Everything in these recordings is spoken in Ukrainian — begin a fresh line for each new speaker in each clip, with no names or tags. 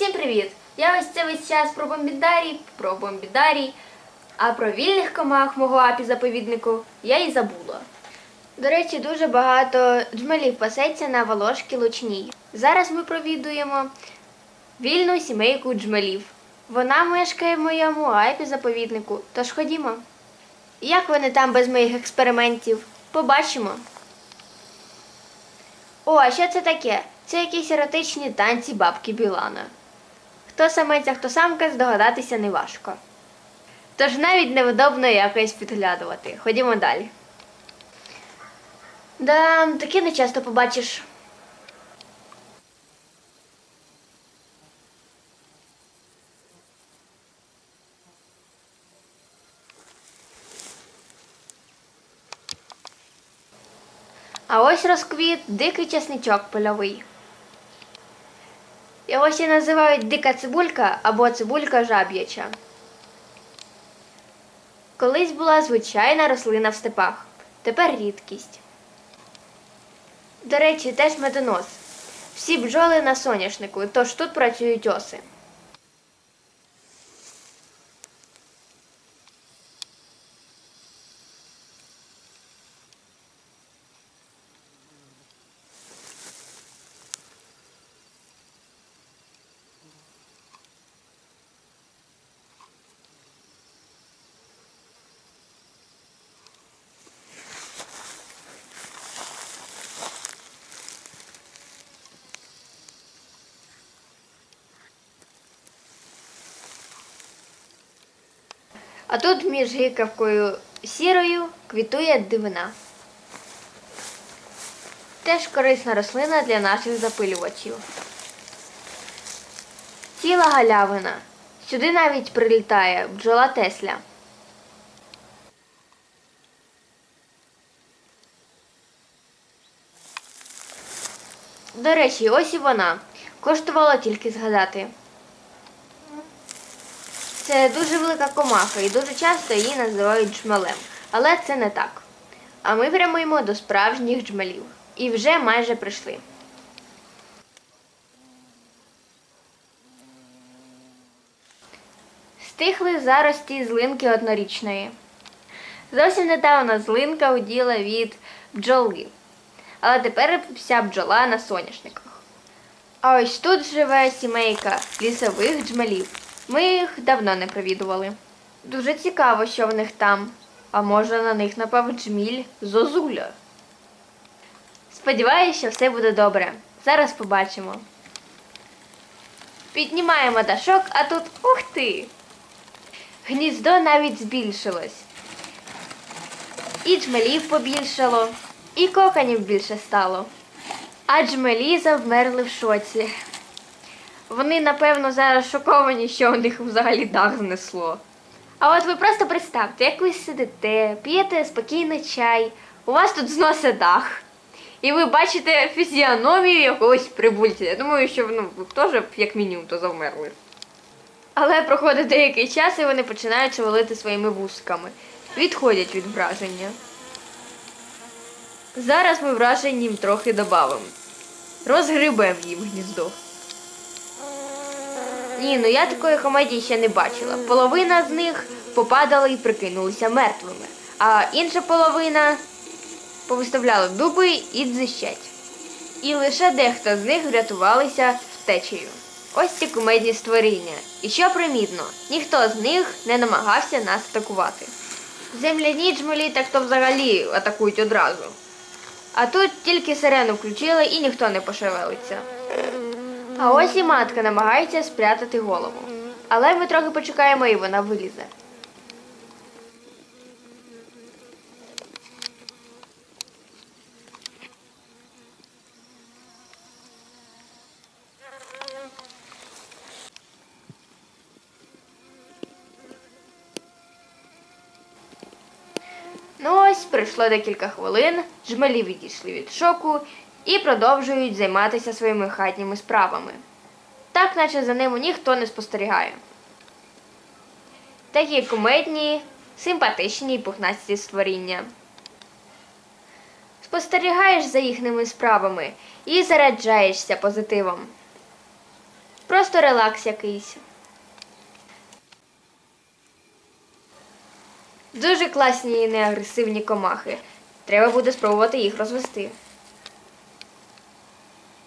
Всім привіт! Я ось це весь час про бомбідарій, про бомбідарій, а про вільних комах мого апі заповіднику я і забула. До речі, дуже багато джмелів пасеться на Волошки Лучній. Зараз ми провідуємо вільну сімейку джмелів. Вона мешкає в моєму апі заповіднику, тож ходімо. Як вони там без моїх експериментів? Побачимо. О, а що це таке? Це якісь еротичні танці бабки Білана. Хто самець, а хто самка, здогадатися не важко. Тож навіть невдобно якось підглядувати. Ходімо далі. Да, таке не часто побачиш. А ось розквіт дикий часничок польовий. Його ще називають дика цибулька або цибулька жаб'яча. Колись була звичайна рослина в степах, тепер рідкість. До речі, теж медонос. Всі бджоли на соняшнику, тож тут працюють оси. А тут між гикавкою сірою квітує дивина. Теж корисна рослина для наших запилювачів. Ціла галявина. Сюди навіть прилітає бджола Тесля. До речі, ось і вона. Коштувало тільки згадати. Це дуже велика комаха і дуже часто її називають джмелем. Але це не так. А ми прямуємо до справжніх джмелів. І вже майже прийшли. Стихли зарості злинки однорічної. Зовсім недавно злинка уділа від бджоли. Але тепер вся бджола на соняшниках. А ось тут живе сімейка лісових джмелів. Ми їх давно не провідували. Дуже цікаво, що в них там. А може на них напав джміль Зозуля. Сподіваюся, що все буде добре. Зараз побачимо. Піднімаємо дашок, а тут ух ти! Гніздо навіть збільшилось. І джмелів побільшало, і коканів більше стало. А джмелі завмерли в шоці. Вони, напевно, зараз шоковані, що у них взагалі дах знесло. А от ви просто представте, як ви сидите, п'єте спокійно чай, у вас тут зносить дах. І ви бачите фізіономію якогось прибульця. Я думаю, що ну, ви теж як мінімум то завмерли. Але проходить деякий час і вони починають шевелити своїми вузками. Відходять від враження. Зараз ми вражень їм трохи додамо. Розгребемо їм гніздо. Ні, ну я такої комедії ще не бачила. Половина з них попадала і прикинулися мертвими, а інша половина повиставляла дуби і дзищать. І лише дехто з них врятувалися втечею. Ось ці комедії створіння. І що примітно, ніхто з них не намагався нас атакувати. Земляні джмелі так то взагалі атакують одразу. А тут тільки сирену включили і ніхто не пошевелиться. А ось і матка намагається спрятати голову. Але ми трохи почекаємо і вона вилізе. Ну ось пройшло декілька хвилин, жмелі відійшли від шоку і продовжують займатися своїми хатніми справами. Так, наче за ними ніхто не спостерігає. Такі кумедні, симпатичні і пухнасті створіння. Спостерігаєш за їхніми справами і заряджаєшся позитивом. Просто релакс якийсь. Дуже класні і неагресивні комахи. Треба буде спробувати їх розвести.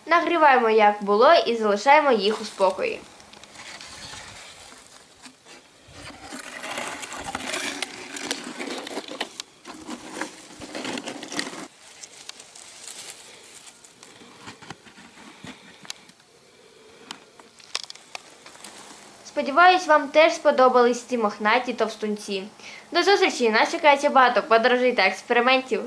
Нагріваємо як було і залишаємо їх у спокої. Сподіваюсь, вам теж сподобались ці мохнаті товстунці. До зустрічі! Нас чекає ще багато подорожей та експериментів.